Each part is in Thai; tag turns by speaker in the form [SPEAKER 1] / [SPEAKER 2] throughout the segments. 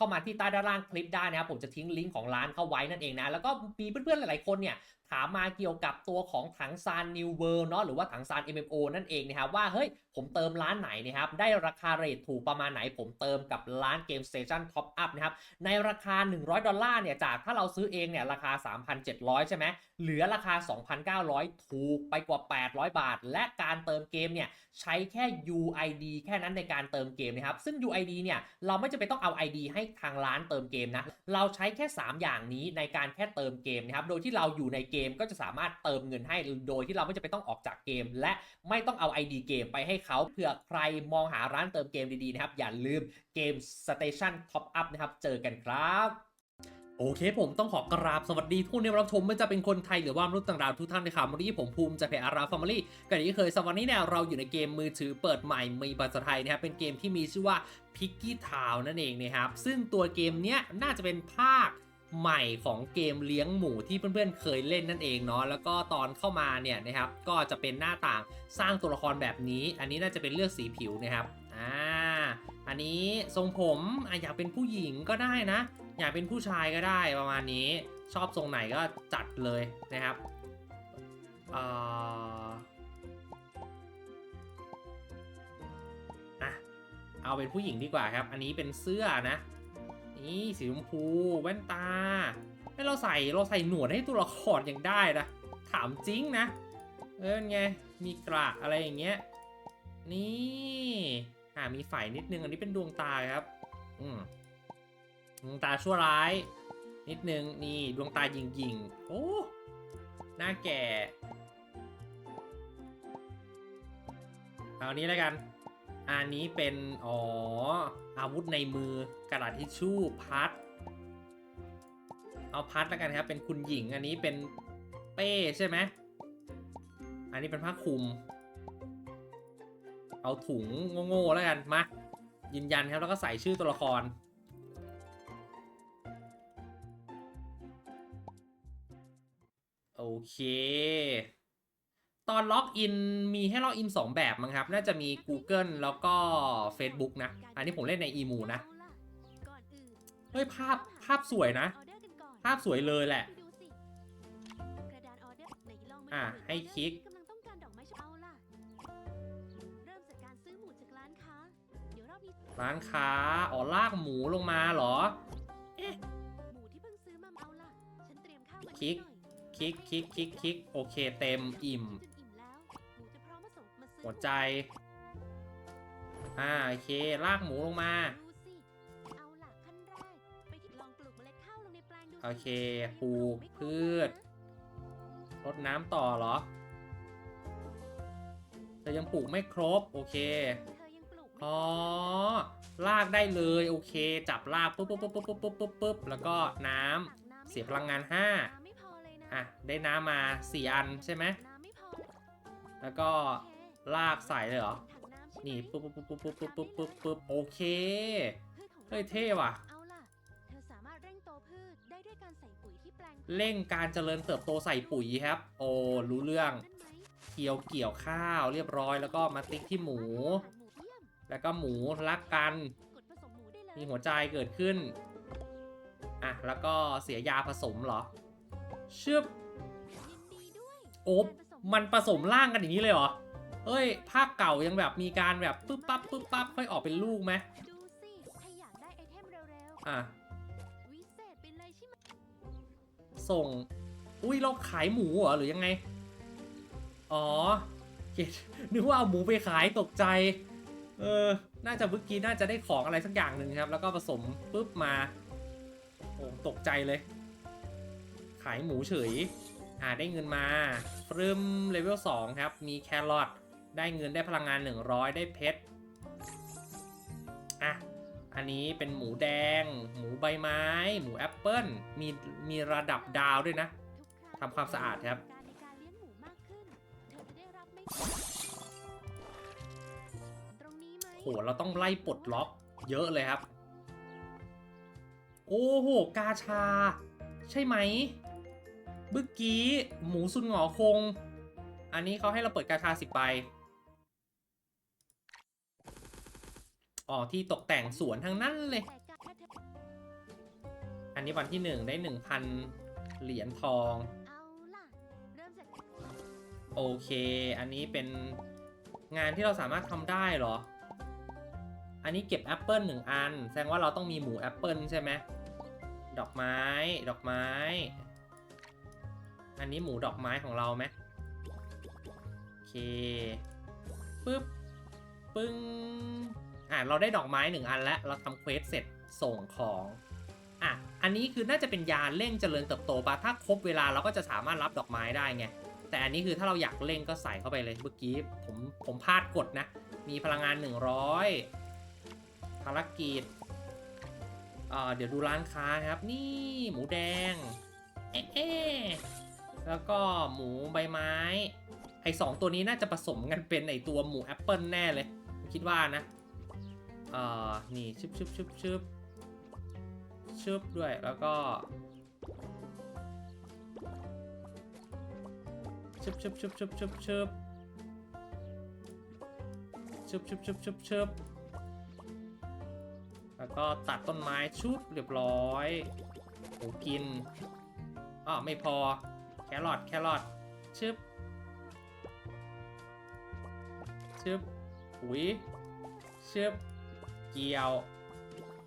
[SPEAKER 1] เข้ามาที่ใต้ด้านล่างคลิปได้นะครับผมจะทิ้งลิงก์ของร้านเข้าไว้นั่นเองนะ แล้วก็มีเพื่อนๆหลายๆคนเนี่ยถามมาเกี่ยวกับตัวของถังซาน New World เนาะหรือว่าถังซาน MMO นั่นเองนะครับว่าเฮ้ยผมเติมร้านไหนนะครับได้ราคาเรทถูกประมาณไหน ผมเติมกับร้านเกม Station Top Up นะครับในราคา 100 ดอลลาร์เนี่ยจากถ้าเราซื้อเองเนี่ยราคา 3,700 ใช่ไหมเหลือราคา 2,900 ถูกไปกว่า 800 บาท และการเติมเกมเนี่ยใช้แค่ UID แค่นั้นในการเติมเกมนะครับซึ่ง UID เนี่ยเราไม่จำเป็นต้องเอา ID ให้ทางร้านเติมเกมนะ เราใช้แค่ 3 อย่างนี้ในการแค่เติมเกมนะครับ โดยที่เราอยู่ในเกมก็จะสามารถเติมเงินให้ โดยที่เราไม่จำเป็นต้องออกจากเกม และไม่ต้องเอา ID เกมไปให้เขาเผื่อใครมองหาร้านเติมเกมดีๆนะครับ อย่าลืมเกม Station Top Up นะครับ เจอกันครับ โอเคผมต้องขอกราบสวัสดีทุกคนที่รับชมไม่ว่าจะเป็นคนไทยหรือว่ามนุษย์ต่างดาวทุกท่านนะครับวันนี้ผมภูมิใจเพอาราฟาร์มลี่กันอย่างที่เคยสวันนี้เนี่ยเราอยู่ในเกมมือถือเปิดใหม่มีภาษาไทยนะครับเป็นเกมที่มีชื่อว่า Piggy Town นั่นเองนะครับซึ่งตัวเกมเนี้ยน่าจะเป็นภาคใหม่ของเกมเลี้ยงหมูที่เพื่อนๆเคยเล่นนั่นเองเนาะแล้วก็ตอนเข้ามาเนี่ยนะครับก็จะเป็นหน้าต่างสร้างตัวละครแบบนี้ อันนี้น่าจะเป็นเลือกสีผิวนะครับอ่าอันนี้ทรงผมออยากเป็นผู้หญิงก็ได้นะ อยากเป็นผู้ชายก็ได้ประมาณนี้ ชอบทรงไหนก็จัดเลยนะครับเอ่ออะเอาเป็นผู้หญิงดีกว่าครับ อันนี้เป็นเสื้อนะ นี่สีชมพูแว่นตาให้เราใส่เราใส่หนวดให้ตัวละครยังได้นะ ถามจริงนะ เออไง มีกระอะไรอย่างเงี้ย นี่ อ่ามีไฝนิดนึง อันนี้เป็นดวงตาครับ อืม ดวงตาชั่วร้าย นิดนึงนี่ดวงตายิงยิงโอ้หน้าแก่เอาอันนี้แล้วกัน อันนี้เป็น อ๋อ อาวุธในมือกระดาษทิชชู่พัด เอาพัดแล้วกันครับ เป็นคุณหญิงอันนี้เป็นเป้ใช่ไหมอันนี้เป็นผ้าคลุม เอาถุงโง่ๆแล้วกันมายืนยันครับแล้วก็ใส่ชื่อตัวละคร โอเค ตอนล็อกอินมีให้ล็อกอิน 2 แบบมั้งครับ น่าจะมี Google แล้วก็ Facebook นะ อันนี้ผมเล่นใน e-mu นะ เฮ้ย ภาพภาพสวยนะ ภาพสวยเลยแหละ อะ ให้คลิก
[SPEAKER 2] กำลังต้องการดอกไม้เอาล่ะเริ่มจากการซื้อหมูจากร้านค้าเดี๋ยวเรามี
[SPEAKER 1] ร้านค้า อ๋อ ลากหมูลงมาเหรอ เอ๊ะ
[SPEAKER 2] หมูที่เพิ่งซื้อมาเอาล่ะฉันเตรียมข้าวมา
[SPEAKER 1] คลิก
[SPEAKER 2] นิดหน่อย
[SPEAKER 1] ค ลิกคลิกคลิกคลิกโอเคเต็มอิ่ม
[SPEAKER 2] จนอิ่มแล้วหมูจะพร้อมมาส่งมาซื้อ
[SPEAKER 1] หัวใจ อ่าโอเคลากหมูลงมา
[SPEAKER 2] ดูสิเอาล่ะขั้นแรกไปที่ลองปลูกเมล็ดข้าวลงในแปลงดูสิ
[SPEAKER 1] โอเคปลูกพืชรดน้ำต่อเหรอแต่ยังปลูกไม่ครบ โอเค
[SPEAKER 2] เธอยัง
[SPEAKER 1] อ๋อ ลากได้เลย โอเค จับลากปุ๊บปุ๊บปุ๊บปุ๊บปุ๊บปุ๊บปุ๊บแล้วก็น้ำเสียพลังงาน5
[SPEAKER 2] น้ำไม่พ อเลยนะ
[SPEAKER 1] อะ ได้น้ำมา 4 อันใช่ไหม แล้วก็ลากใส่เลยเหรอ
[SPEAKER 2] นี่
[SPEAKER 1] ปุ๊บปุ๊บปุ๊บปุ๊บปุ๊บปุ๊บปุ๊บปุ๊บโอเค เฮ้ยเท่ว่ะ
[SPEAKER 2] เร่งการ
[SPEAKER 1] เจริญเติบโตใส่ปุ๋ยครับ โอ้ รู้เรื่องเกี่ยวเกี่ยวข้าวเรียบร้อยแล้วก็มาติ๊กที่หมู แล้วก็หมูรักกัน มีหัวใจเกิดขึ้น อะ แล้วก็เสียยาผสมเหรอ ชึบ
[SPEAKER 2] ยินดีด้วย
[SPEAKER 1] โอ๊บ
[SPEAKER 2] การผส
[SPEAKER 1] มันผสมร่างกันอย่างนี้เลยเหรอเฮ้ย ภาคเก่ายังแบบมีการแบบปึ๊บปั๊บปึ๊บปั๊บค่อยออกเป็นลูกไหม
[SPEAKER 2] ดูสิถ้าอยากได้ไอเทมเร็ว
[SPEAKER 1] อะ
[SPEAKER 2] ๆวิเศษไปเลยใช่ไหม
[SPEAKER 1] ส่ง อุ้ยเราขายหมูเหรอหรือยังไง อ๋อเกดนึกว่าเอาหมูไปขายตกใจ เออ น่าจะเมื่อกี้น่าจะได้ของอะไรสักอย่างหนึ่งครับ แล้วก็ผสมปุ๊บมา โอ้ตกใจเลยขายหมูเฉยอ่าได้เงินมาฟรึมเลเวล2ครับ มีแครอทได้เงินได้พลังงาน 100 ได้เพชรอะอันนี้เป็นหมูแดง หมูใบไม้ หมูแอปเปิ้ลมีมีระดับดาวด้วยนะ
[SPEAKER 2] ทำ
[SPEAKER 1] ความสะอาดครับโหเราต้องไล่ปลดล็อกเยอะเลยครับ โอ้โห กาชา ใช่ไหม เมื่อกี้หมูสุนหงอคง อันนี้เขาให้เราเปิดกาชาสิบใบอ๋อที่ตกแต่งสวนทั้งนั้นเลย
[SPEAKER 2] อั
[SPEAKER 1] นนี้วันที่หนึ่งได้หนึ่งพันเหรียญทอง โอเค อันนี้เป็นงานที่เราสามารถทำได้เหรอ อันนี้เก็บแอปเปิลหนึ่งอัน แสดงว่าเราต้องมีหมูแอปเปิลใช่ไหม ดอกไม้ ดอกไม้ อันนี้หมูดอกไม้ของเราไหมโอเคปึ๊บปึ้งอะเราได้ดอกไม้หนึ่งอันแล้ว เราทำเควสเสร็จส่งของอะอันนี้คือน่าจะเป็นยาเร่งเจริญเติบโตปะถ้าครบเวลาเราก็จะสามารถรับดอกไม้ได้ไงแต่อันนี้คือถ้าเราอยากเร่งก็ใส่เข้าไปเลยเมื่อกี้ผมผมพลาดกดนะ มีพลังงาน 100 ภารกิจเอ่อเดี๋ยวดูร้านค้าครับ นี่หมูแดง เอ๊ะ แล้วก็หมูใบไม้ ไอสองตัวนี้น่าจะผสมกันเป็นไอตัวหมูแอปเปิลแน่เลย คิดว่านะเอ่อนี่ชึบชึบชึบชึบชึบด้วยแล้วก็ชึบชึบชึบชึบชึบชึบชึบชึบชึบชึบชึบแล้วก็ตัดต้นไม้ชุบเรียบร้อยโอ้กินอ๋อไม่พอ ครอทแครอทชึบชึบหุยชึบเกี่ยว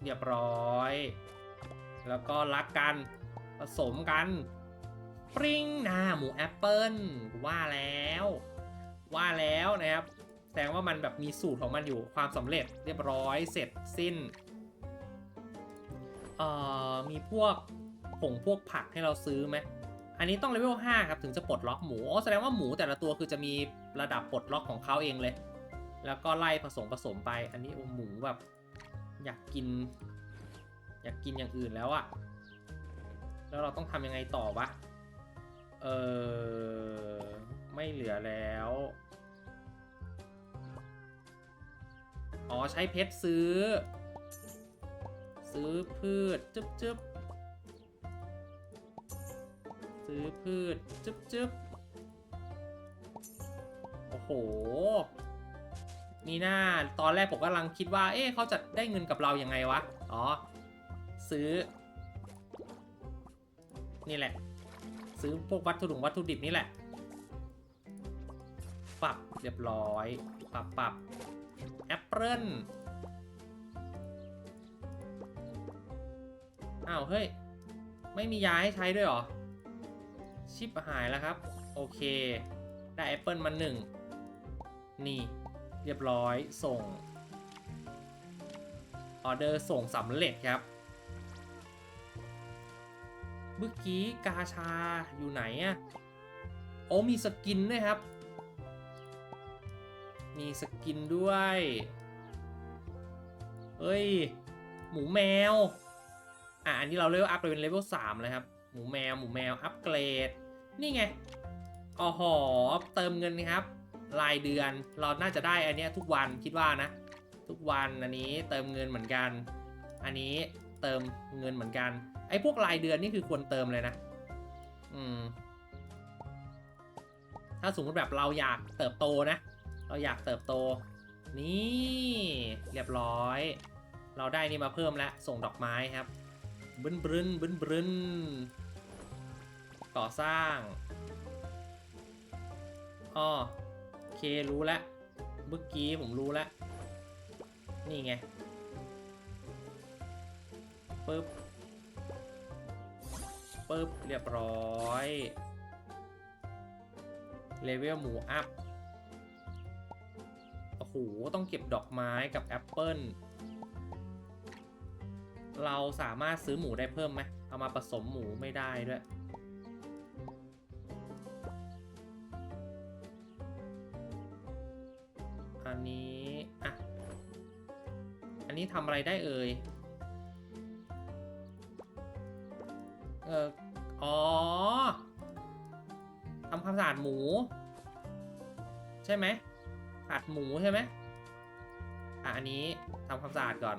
[SPEAKER 1] เรียบร้อย แล้วก็รักกัน ผสมกันปริ้งหน้าหมูแอปเปิลว่าแล้ว ว่าแล้วนะครับแสดงว่ามันแบบมีสูตรของมันอยู่ความสำเร็จเรียบร้อยเสร็จสิ้นเอ่อมีพวกผงพวกผักให้เราซื้อไหม อันนี้ต้องเลเวล5ครับถึงจะปลดล็อกหมูอ๋อแสดงว่าหมูแต่ละตัวคือจะมีระดับปลดล็อกของเขาเองเลย แล้วก็ไล่ผสมผสมไป อันนี้โอ้หมูแบบ อยากกิน อยากกินอย่างอื่นแล้วอะแล้วเราต้องทำยังไงต่อวะ เออไม่เหลือแล้ว อ๋อใช้เพชรซื้อ ซื้อพืช จึ๊บจึ๊บ ซื้อพืช จึ๊บจึ๊บโอ้โหมีหน้าตอนแรกผมกำลังคิดว่า เอ๊ะเขาจะได้เงินกับเรายัางไงวะ อ๋อ ซื้อ นี่แหละ ซื้อพวกวัตถุดิบวัตถุดิบนี่แหละ ปรับเรียบร้อย ปรับปรับแอปเปิลอ้าว เฮ้ย ไม่มียาให้ใช้ด้วยหรอ ชิปหายแล้วครับ โอเค ได้แอปเปิลมาหนึ่งนี่ เรียบร้อยส่ง ออเดอร์ส่งสำเร็จครับ เมื่อกี้กาชาอยู่ไหนอะโอ้มีสกินด้วยครับ มีสกินด้วยเฮ้ย หมูแมว อะ อันนี้เราเลเวลอัพไปเป็นเลเวลสามเลยครับ หมูแมว หมูแมว อัพเกรด นี่ไงอ๋อหอเติมเงินครับ รายเดือนเราน่าจะได้อันนี้ทุกวันคิดว่านะ ทุกวันอันนี้เติมเงินเหมือนกัน อันนี้เติมเงินเหมือนกัน ไอ้พวกรายเดือนนี่คือควรเติมเลยนะ อืม ถ้าสมมติแบบเราอยากเติบโตนะ เราอยากเติบโต นี่เรียบร้อย เราได้นี่มาเพิ่มแล้วส่งดอกไม้ครับบึ้นบึ้นบึ้นบึ้น ก่อสร้างอ๋อโอเครู้แล้วเมื่อกี้ผมรู้แล้วนี่ไงปึ๊บปึ๊บเรียบร้อยเลเวลหมูอัพโอ้โหต้องเก็บดอกไม้กับแอปเปิลเราสามารถซื้อหมูได้เพิ่มไหมเอามาผสมหมูไม่ได้ด้วย นี้ทำอะไรได้เอ่ย เอออ๋อทำความสะอาดหมู ใช่ไหมขาดหมูใช่ไหมอะอันนี้ทำความสะอาดก่อน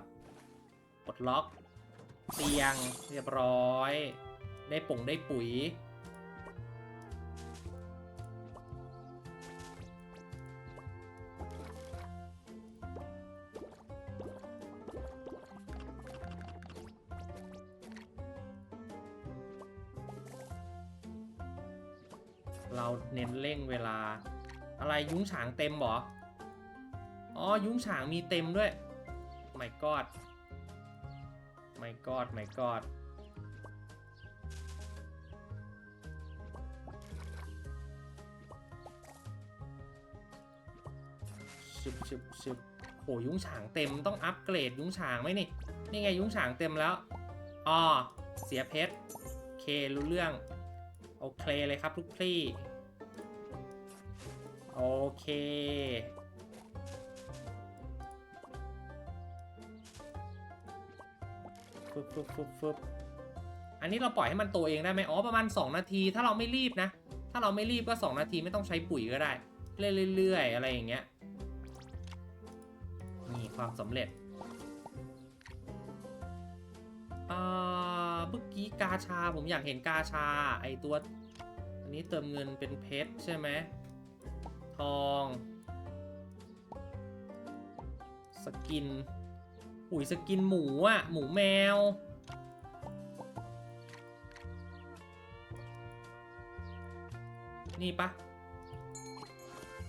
[SPEAKER 1] ปลดล็อก เตียงเรียบร้อย ได้ป่งได้ปุ๋ย เราเน้นเร่งเวลา อะไรยุ้งฉางเต็มหรอ อ๋อ ยุ้งฉางมีเต็มด้วยไม่กอดไม่กอดไม่กอดชึบชึบชึบโหยุ้งฉางเต็มต้องอัปเกรดยุ้งฉางไหมนี่ นี่ไงยุ้งฉางเต็มแล้วอ๋อเสียเพชรเครู้เรื่อง โอเคเลยครับทุกพี่ โอเค ฟึบฟึบฟึบฟึบอันนี้เราปล่อยให้มันโตเองได้ไหมอ๋อ ประมาณ 2 นาที ถ้าเราไม่รีบนะ ถ้าเราไม่รีบก็ 2 นาทีไม่ต้องใช้ปุ๋ยก็ได้ เรื่อยๆอะไรอย่างเงี้ย นี่ความสำเร็จ มื่อกี้กาชาผมอยากเห็นกาชา ไอตัว อันนี้เติมเงินเป็นเพชรใช่ไหม ทอง สกินอุ๋ยสกินหมูอะหมูแมว นี่ปะ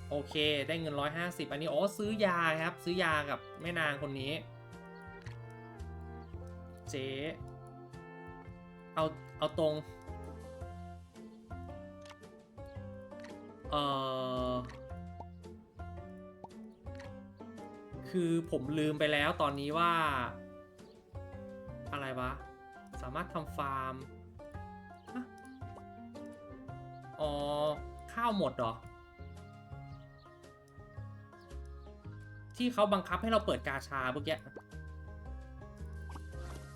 [SPEAKER 1] โอเค ได้เงิน 150 อันนี้ อ๋อ ซื้อยาครับ ซื้อยากับแม่นางคนนี้ เจ๊ เอา เอาตรง เออคือผมลืมไปแล้วตอนนี้ว่า อะไรวะ สามารถทำฟาร์มฮะอ๋อ ข้าวหมดเหรอ ที่เขาบังคับให้เราเปิดกาชาเมื่อกี้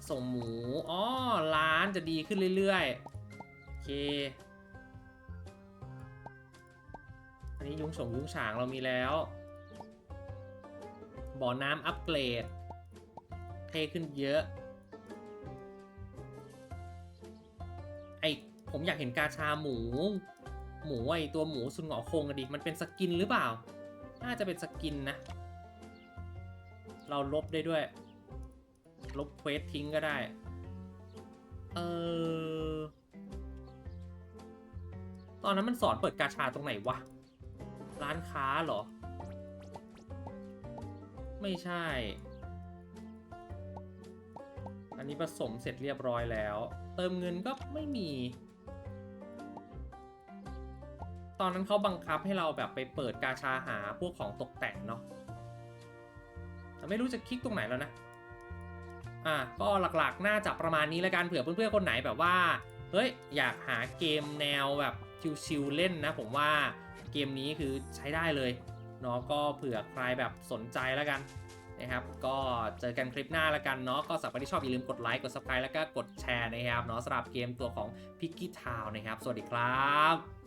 [SPEAKER 1] ส่งหมู อ๋อ ร้านจะดีขึ้นเรื่อยๆ โอเค อันนี้ยุ้งฉงยุ้งฉางเรามีแล้ว บ่อน้ำอัปเกรด เทขึ้นเยอะ ไอผมอยากเห็นกาชาหมู หมูไอตัวหมูสุนหงอคงกันดิ มันเป็นสกินหรือเปล่า น่าจะเป็นสกินนะ เราลบได้ด้วย ลบเควสทิ้งก็ได้ เออ ตอนนั้นมันสอนเปิดกาชาตรงไหนวะ ร้านค้าเหรอ ไม่ใช่ อันนี้ผสมเสร็จเรียบร้อยแล้ว เติมเงินก็ไม่มี ตอนนั้นเขาบังคับให้เราแบบไปเปิดกาชาหาพวกของตกแต่งเนาะแต่ไม่รู้จะคลิกตรงไหนแล้วนะ อะก็หลักๆ น่าจะประมาณนี้แล้วกันเผื่อเพื่อนๆคนไหนแบบว่า เฮ้ย อยากหาเกมแนวแบบชิวๆเล่นนะ ผมว่าเกมนี้คือใช้ได้เลยเนาะก็เผื่อใครแบบสนใจแล้วกันนะครับ ก็เจอกันคลิปหน้าแล้วกันเนาะก็สำหรับที่ชอบอย่าลืมกดไลค์กด subscribe แล้วก็กดแชร์นะครับเนาะสำหรับเกมตัวของ p i g g y Town นะครับ สวัสดีครับ